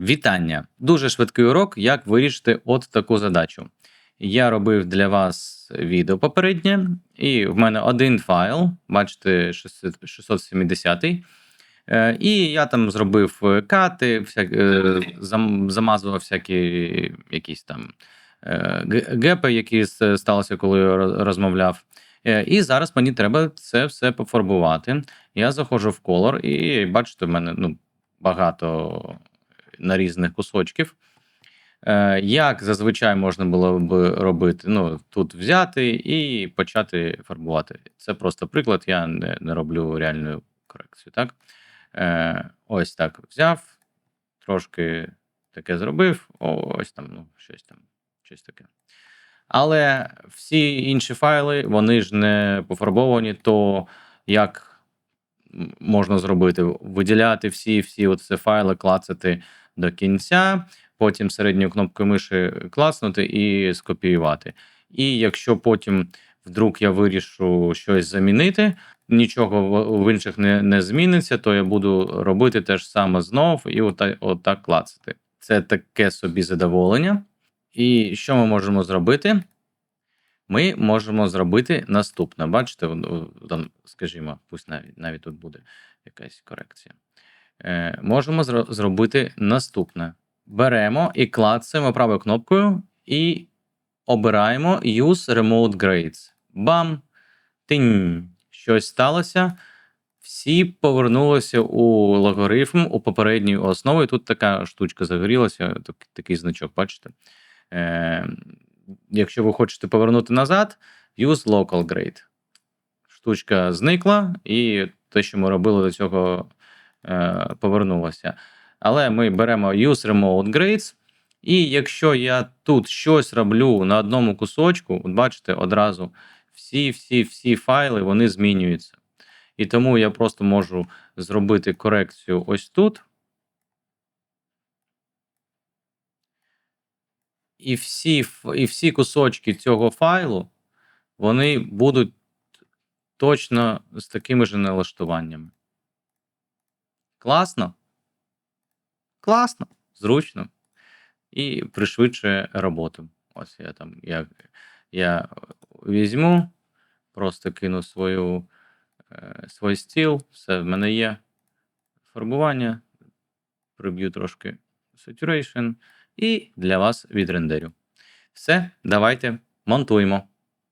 Вітання! Дуже швидкий урок, як вирішити от таку задачу. Я робив для вас відео попереднє, і в мене один файл, бачите, 670. Е, І я там зробив кати, всяк, е, замазував всякі якісь там е, гепи, які сталося, коли я розмовляв. І зараз мені треба це все пофарбувати. Я заходжу в колор, і бачите, в мене ну, багато на різних кусочків. Е, Як зазвичай можна було б робити? Ну, тут взяти і почати фарбувати. Це просто приклад, я не, не роблю реальну корекцію. Так? Е, Ось так взяв, трошки таке зробив, о, ось там, ну, щось там, щось таке. Але всі інші файли, вони ж не пофарбовані, то як можна зробити? Виділяти всі, всі оце файли, клацати до кінця, потім середньою кнопкою миші клацнути і скопіювати. І якщо потім вдруг я вирішу щось замінити, нічого в інших не, не зміниться, то я буду робити те ж саме знов і отак, отак клацати. Це таке собі задоволення. І що ми можемо зробити? Ми можемо зробити наступне. Бачите, там, скажімо, пусть навіть, навіть тут буде якась корекція. Е, можемо зро- зробити наступне. Беремо і клацаємо правою кнопкою і обираємо Use Remote Grades. Бам! Тинь! Щось сталося. Всі повернулися у логарифм, у попередню основу, і тут така штучка загорілася, так- такий значок, бачите? Е, якщо ви хочете повернути назад, use local grade. Штучка зникла, і те, що ми робили до цього, повернулося. Але ми беремо use remote grades, і якщо я тут щось роблю на одному кусочку, от бачите, одразу всі, всі, всі файли вони змінюються. І тому я просто можу зробити корекцію ось тут. І всі, і всі кусочки цього файлу вони будуть точно з такими ж налаштуваннями. Класно? Класно, зручно. І пришвидшує роботу. Ось я там я, я візьму, просто кину свою, е, свій стіл, все в мене є фарбування, приб'ю трошки saturation і для вас відрендерю. Все, давайте монтуємо.